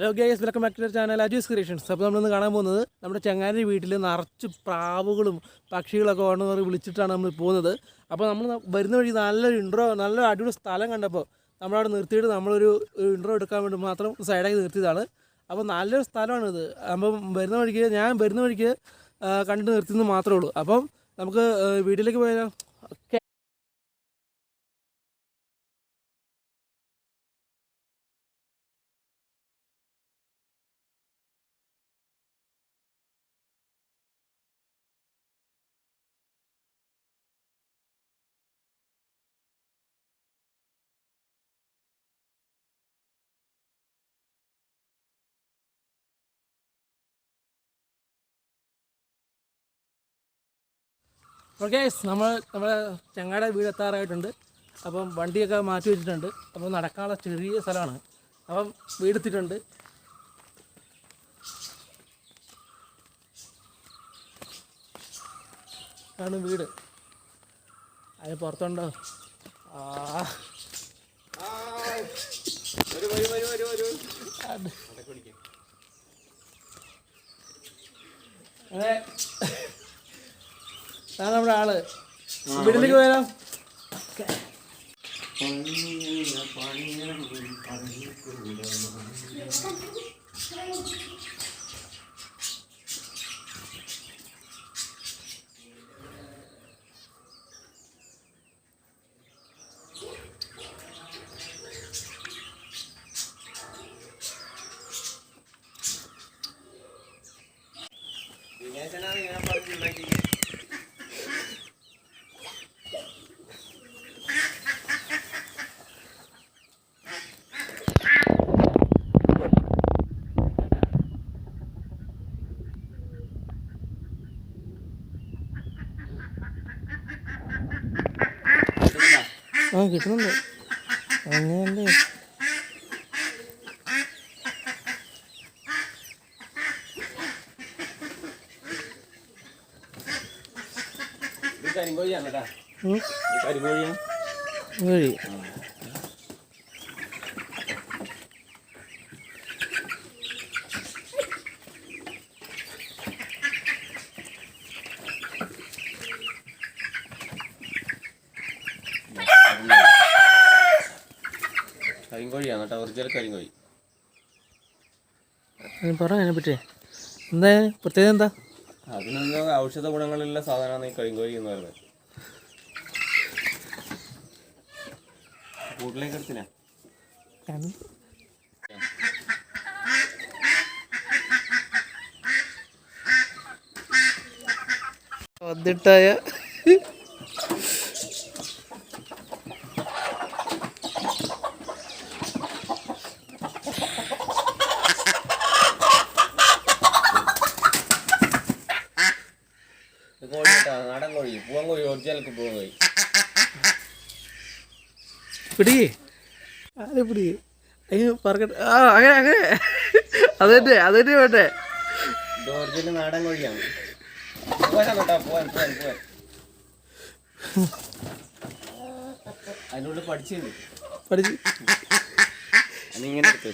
Hello guys welcome back to channel Ajees creations. അപ്പോൾ നമ്മളിന്ന് കാണാൻ പോകുന്നത് നമ്മുടെ ചങ്ങാന്റെ വീട്ടിൽ നിറച്ച് പ്രാവുകളും പക്ഷികളൊക്കെ വന്ന് പറഞ്ഞ് വിളിച്ചിട്ടാണ് നമ്മൾ പോകുന്നത്. അപ്പോൾ നമ്മൾ വരുന്ന വഴി നല്ലൊരു ഇൻട്രോ നല്ലൊരു അടിപൊളി സ്ഥലം കണ്ടപ്പോൾ നമ്മളവിടെ നിർത്തിയിട്ട് നമ്മളൊരു ഇൻട്രോ എടുക്കാൻ വേണ്ടി മാത്രം സൈഡാക്കി നിർത്തിയതാണ്. അപ്പോൾ നല്ലൊരു സ്ഥലമാണിത്. അപ്പം വരുന്ന വഴിക്ക് ഞാൻ വരുന്ന വഴിക്ക് കണ്ടിട്ട് കണ്ട് നിർത്തിയെന്ന് മാത്രമേ ഉള്ളൂ. അപ്പം നമുക്ക് വീട്ടിലേക്ക് പോയാലോ? ഓക്കെ ഓക്കെ നമ്മൾ നമ്മുടെ ചങ്ങാടെ വീട് എത്താറായിട്ടുണ്ട്. അപ്പം വണ്ടിയൊക്കെ മാറ്റി വെച്ചിട്ടുണ്ട്. അപ്പോൾ നടക്കാനുള്ള ചെറിയ സ്ഥലമാണ്. അപ്പം വീടെത്തിയിട്ടുണ്ട് ആണ് വീട്. അതിന് പുറത്തുണ്ടോ? അത്. നമ്മുടെ ആൾ. വീട്ടിലേക്ക് പോയാലോ? ആ കിട്ടുന്നുണ്ട്. അങ്ങനെയല്ലേ കരിങ്കോഴിയാണ് കേട്ടാ കരിങ്കോഴിയാണ് കേട്ടോ ഒറിജിനൽ കരിങ്കോഴി പറ അതിനെ പറ്റി എന്താ പ്രത്യേകത എന്താ? അതിനൊന്ന് ഔഷധ ഗുണങ്ങളുള്ള സാധനമാണ് ഈ കരിങ്കോഴി എന്ന് പറയുന്നത്. കൂട്ടിലേക്ക് എടുത്തില്ല? വന്നിട്ടായ ഇത് കോഴി കേട്ടോ നാടൻ കോഴി പൂവൻ കോഴി ഒറിജിനൽ പൂവൻ കോഴി പിടി. ആരെ പിടി അയ്യോ പറക്കട്ടെ. ആ അങ്ങനെ അങ്ങനെ. അതന്നെ അതന്നെ വേണ്ടേ. തന്നെ വേണ്ടേ നാടൻ കോഴിയാണ്. പഠിച്ച്. അതിങ്ങനെ എടുത്ത്.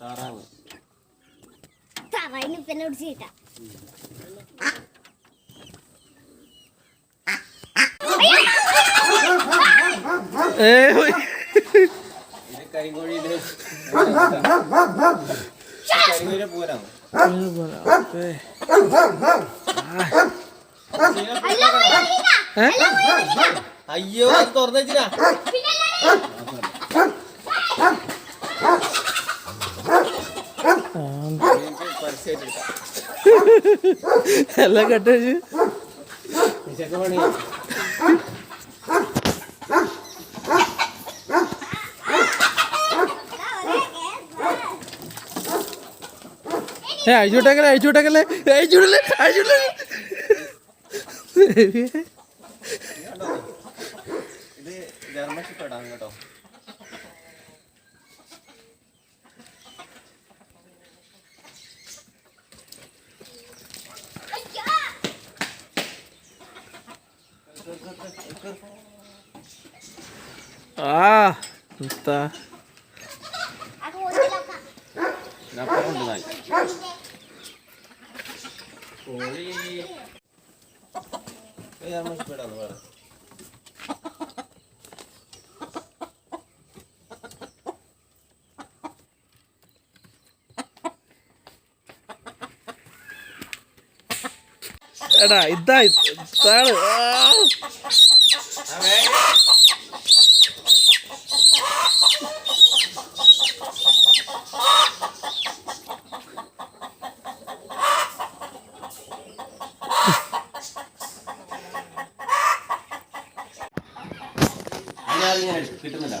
താറാവ്. പിന്നെ പിടിച്ചിട്ടാ അയ്യോ അത് തുറന്നു വെച്ചിരാ പരസ്യമായിട്ട് എല്ലാം കട്ട് ഏ അഴിച്ചുവിട്ടേക്കല്ലേ അഴിച്ചുവിട്ടേക്കല്ലേ അഴിച്ചുവിടല്ലേ അയച്ചുവിടല്ലേ ഇത് ജർമ്മഷിപ്പെടാം കേട്ടോ അയ്യോ ആ എന്താ എടാ ഇതാ ഇതാണ് ആ. കിട്ടുന്നുണ്ടോ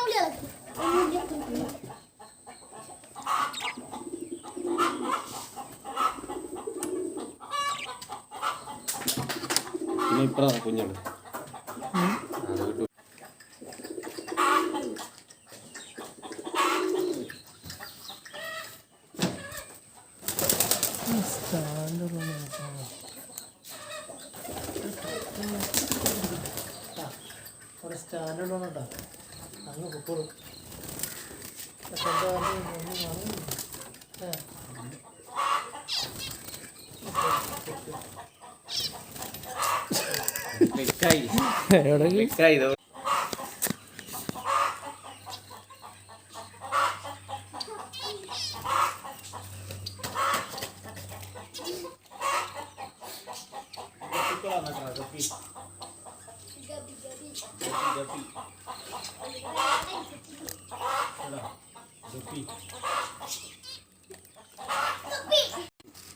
ഉള്ളിൽ പിന്നെ ഇപ്പഴാണ് കുഞ്ഞുണ്ട് ഒരു സ്റ്റാൻഡേർഡ് ആണ് കേട്ടോ. അങ്ങ് പൊക്കോളൂ. ക്ലിക്കായി എവിടെ ക്ലിക്കായി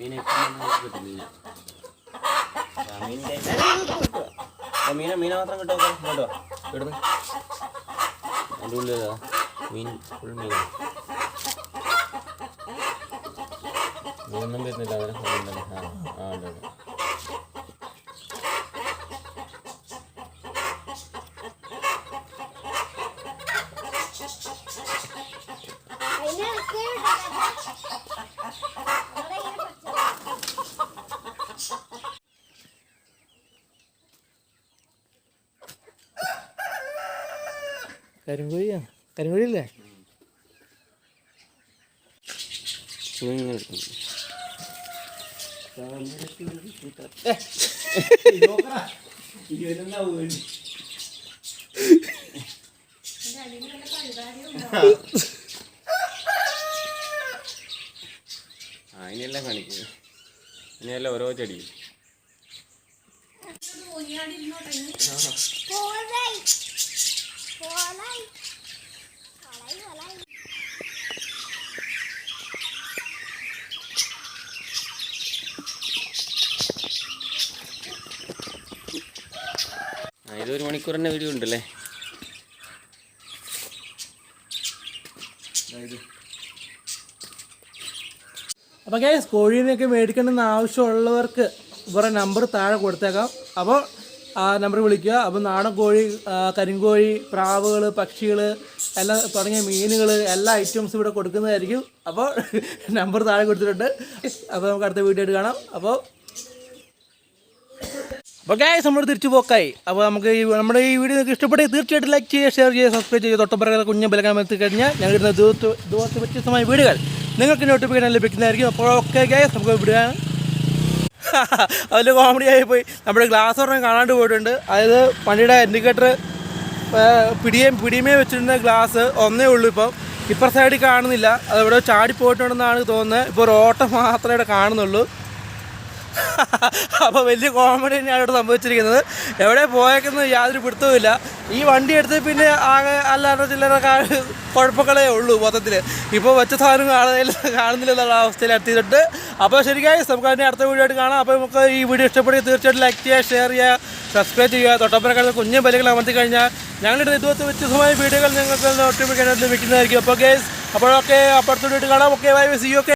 മീനെ കിട്ടും മീന മീന മീന മാത്രം കിട്ടോ? കേട്ടോ ഇടുന്നു അതിന്റെ ഉള്ളിൽ മീൻ ഫുൾ മീൻ. ഒന്നും വരുന്നില്ല. അവരെ. ആ ആ ഉണ്ട്. കരിങ്കോഴിയാണ് കരിങ്കുഴിയില്ലേ? അതിനെല്ലാം കാണിക്കും ഇനിയെല്ലാം ഓരോ ചെടി പോലായി ഇതൊരു മണിക്കൂർ തന്നെ വീഡിയോ ഉണ്ടല്ലേ? അപ്പോൾ ഗൈസ് കോഴീനെയൊക്കെ മേടിക്കണമെന്ന് ആവശ്യമുള്ളവർക്ക് ഇവരുടെ നമ്പർ താഴെ കൊടുത്തേക്കാം. അപ്പോൾ ആ നമ്പർ വിളിക്കുക. അപ്പം നാടൻ കോഴി കരിങ്കോഴി പ്രാവുകൾ പക്ഷികൾ എല്ലാം തുടങ്ങിയ മീനുകൾ എല്ലാ ഐറ്റംസും ഇവിടെ കൊടുക്കുന്നതായിരിക്കും. അപ്പോൾ നമ്പർ താഴെ കൊടുത്തിട്ടുണ്ട്. അപ്പോൾ നമുക്ക് അടുത്ത വീഡിയോ കാണാം. അപ്പോൾ അപ്പോൾ ഗായസ് നമ്മൾ തിരിച്ചു പോക്കായി. അപ്പോൾ നമുക്ക് ഈ നമ്മുടെ ഈ വീഡിയോ നിങ്ങൾക്ക് ഇഷ്ടപ്പെട്ടെങ്കിൽ തീർച്ചയായിട്ടും ലൈക്ക് ചെയ്യുക ഷെയർ ചെയ്യുക സബ്സ്ക്രൈബ് ചെയ്യുക. തൊട്ടപ്പുറത്തെ കുഞ്ഞു ബലക്കാൻ എത്തി കഴിഞ്ഞാൽ ഞങ്ങൾ ദിവസത്തെ വ്യത്യസ്തമായ വീടുകൾ നിങ്ങൾക്ക് നോട്ടിഫിക്കേഷൻ ലഭിക്കുന്നതായിരിക്കും. അപ്പോൾ ഓക്കെ ഗായസ് നമുക്ക് വിടുകയാണ് അതിൽ കോമഡി ആയിപ്പോയി പോയി. നമ്മുടെ ഗ്ലാസ് ഒരെണ്ണം കാണാണ്ട് പോയിട്ടുണ്ട്. അതായത് വണ്ടിയുടെ ഇൻഡിക്കേറ്റർ പിടിയേം പിടിയുമേ വെച്ചിരുന്ന ഗ്ലാസ് ഒന്നേ ഉള്ളൂ ഇപ്പം. ഇപ്പുറ സൈഡിൽ കാണുന്നില്ല. അതവിടെ ചാടി പോയിട്ടുണ്ടെന്നാണ് തോന്നുന്നത്. ഇപ്പോൾ ഒരു ഓട്ടം മാത്രമേ ഇവിടെ കാണുന്നുള്ളൂ. അപ്പോൾ വലിയ കോമഡി തന്നെയാണ് ഇവിടെ സംഭവിച്ചിരിക്കുന്നത്. എവിടെ പോയേക്കുന്നത് യാതൊരു പിടുത്തവുമില്ല. ഈ വണ്ടി എടുത്ത് പിന്നെ ആകെ അല്ലാണ്ട് ചില്ലറ കുഴപ്പങ്ങളേ ഉള്ളൂ മൊത്തത്തിൽ ഇപ്പോൾ വെച്ച സാധനം കാണുന്നില്ല കാണുന്നില്ല എന്നുള്ള അവസ്ഥയിൽ എത്തിയിട്ടുണ്ട്. അപ്പോൾ ശരിക്കും നമുക്ക് അതിന്റെ അടുത്ത വീഡിയോ ആയിട്ട് കാണാം. അപ്പോൾ നമുക്ക് ഈ വീഡിയോ ഇഷ്ടപ്പെടുക തീർച്ചയായിട്ടും ലൈക്ക് ചെയ്യുക ഷെയർ ചെയ്യുക സബ്സ്ക്രൈബ് ചെയ്യുക. തൊട്ടപ്പുറം കുഞ്ഞു ബലികൾ അമർത്തി കഴിഞ്ഞാൽ ഞങ്ങളുടെ ഇതുപോലത്തെ വ്യത്യസ്തമായ വീഡിയോകൾ നിങ്ങൾക്ക് നോട്ടിഫിക്കേഷൻ ലഭിക്കുന്നതായിരിക്കും. അപ്പോൾ ഗേസ് അപ്പോഴൊക്കെ അപ്പുറത്തോട്ട് കാണാം. Okay bye C okay